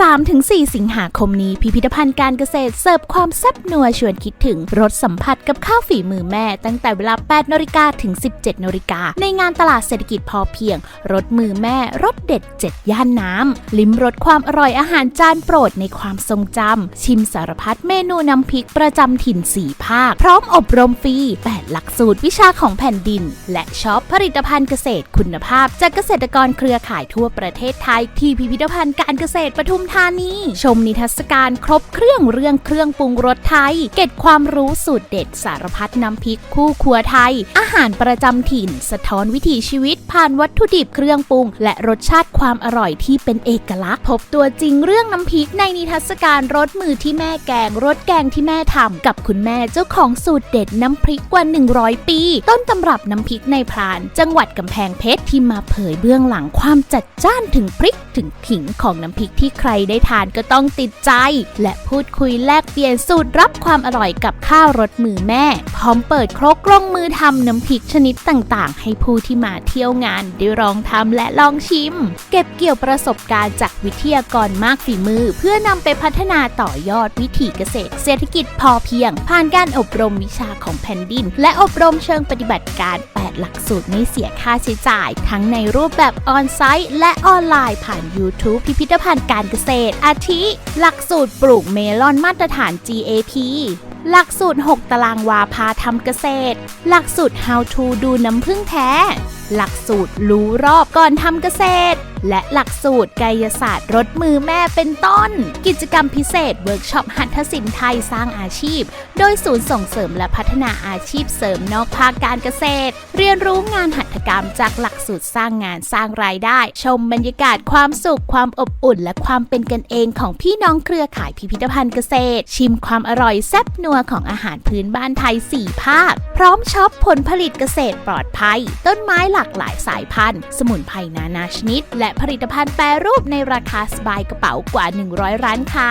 3-4 สิงหาคมนี้พิพิธภัณฑ์การเกษตรเสิร์ฟความแซ่บนัวชวนคิดถึงรสสัมผัสกับข้าวฝีมือแม่ ตั้งแต่เวลา 8นาฬิกาถึง 17นาฬิกาในงานตลาดเศรษฐกิจพอเพียง รสมือแม่รสเด็ด 7 ย่านน้ำ ลิ้มรสความอร่อยอาหารจานโปรดในความทรงจำ ชิมสารพัดเมนูน้ำพริกประจำถิ่นสีภาค พร้อมอบรมฟรี 8 หลักสูตรวิชาของแผ่นดิน และช็อปผลิตภัณฑ์เกษตรคุณภาพ จากเกษตรกรเครือข่ายทั่วประเทศไทยที่พิพิธภัณฑ์การเกษตรปทุมธานี ชมนิทรรศการครบเครื่องเรื่องเครื่องปรุงรสไทย เก็บความรู้สูตรเด็ดสารพัดน้ำพริกคู่ครัวไทย อาหารประจำถิ่น สะท้อนวิถีชีวิตผ่านวัตถุดิบเครื่องปรุง และรสชาติความอร่อยที่เป็นเอกลักษณ์พบตัวจริงเรื่องน้ำพริกในนิทรรศการรสมือที่แม่แกงรสแกงที่แม่ทำกับคุณแม่เจ้าของสูตรเด็ดน้ำพริกกว่า 100 ปี ต้นตำรับน้ำพริกในพราน จังหวัดกำแพงเพชรที่มาเผยเบื้องหลังความจัดจ้านถึงพริกถึงขิงของน้ำพริกที่ใครได้ทานก็ต้องติดใจ และพูดคุยแลกเปลี่ยนสูตรรับความอร่อยกับข้าวรสมือแม่ พร้อมเปิดครกลงมือทำน้ำพริกชนิดต่างๆ ให้ผู้ที่มาเที่ยวงานได้ลองทำและลองชิม เก็บเกี่ยวประสบการณ์จากวิทยากรมากฝีมือ เพื่อนำไปพัฒนาต่อยอดวิถีเกษตร เศรษฐกิจพอเพียง ผ่านการอบรมวิชาของแผ่นดิน และอบรมเชิงปฏิบัติการ 8 หลักสูตรไม่เสียค่าใช้จ่าย ทั้งในรูปแบบออนไซต์ และออนไลน์ผ่าน YouTube พิพิธภัณฑ์การเกษตรอาทิ หลักสูตรปลูกเมลอนมาตรฐาน GAP หลักสูตร 6 ตารางวาพาทำเกษตร หลักสูตร How to ดูน้ำผึ้งแท้ หลักสูตรรู้รอบก่อนทำเกษตร และหลักสูตรกายศาสตร์รถมือแม่เป็นต้น กิจกรรมพิเศษเวิร์กช็อปหัตถศิลป์ไทยสร้างอาชีพ โดยศูนย์ส่งเสริมและพัฒนาอาชีพเสริมนอกภาคการเกษตร เรียนรู้งานหัตถกรรมจากหลักสูตรสร้างงานสร้างรายได้ ชมบรรยากาศความสุขความอบอุ่น และความเป็นกันเองของพี่น้องเครือข่ายพิพิธภัณฑ์เกษตร ชิมความอร่อยแซ่บนัวของอาหารพื้นบ้านไทย 4 ภาค พร้อมช็อปผลผลิตเกษตรปลอดภัย ต้นไม้หลากหลายสายพันธุ์ สมุนไพรนานาชนิด และผลิตภัณฑ์แปรรูปในราคาสบายกระเป๋ากว่า 100 ร้านค้า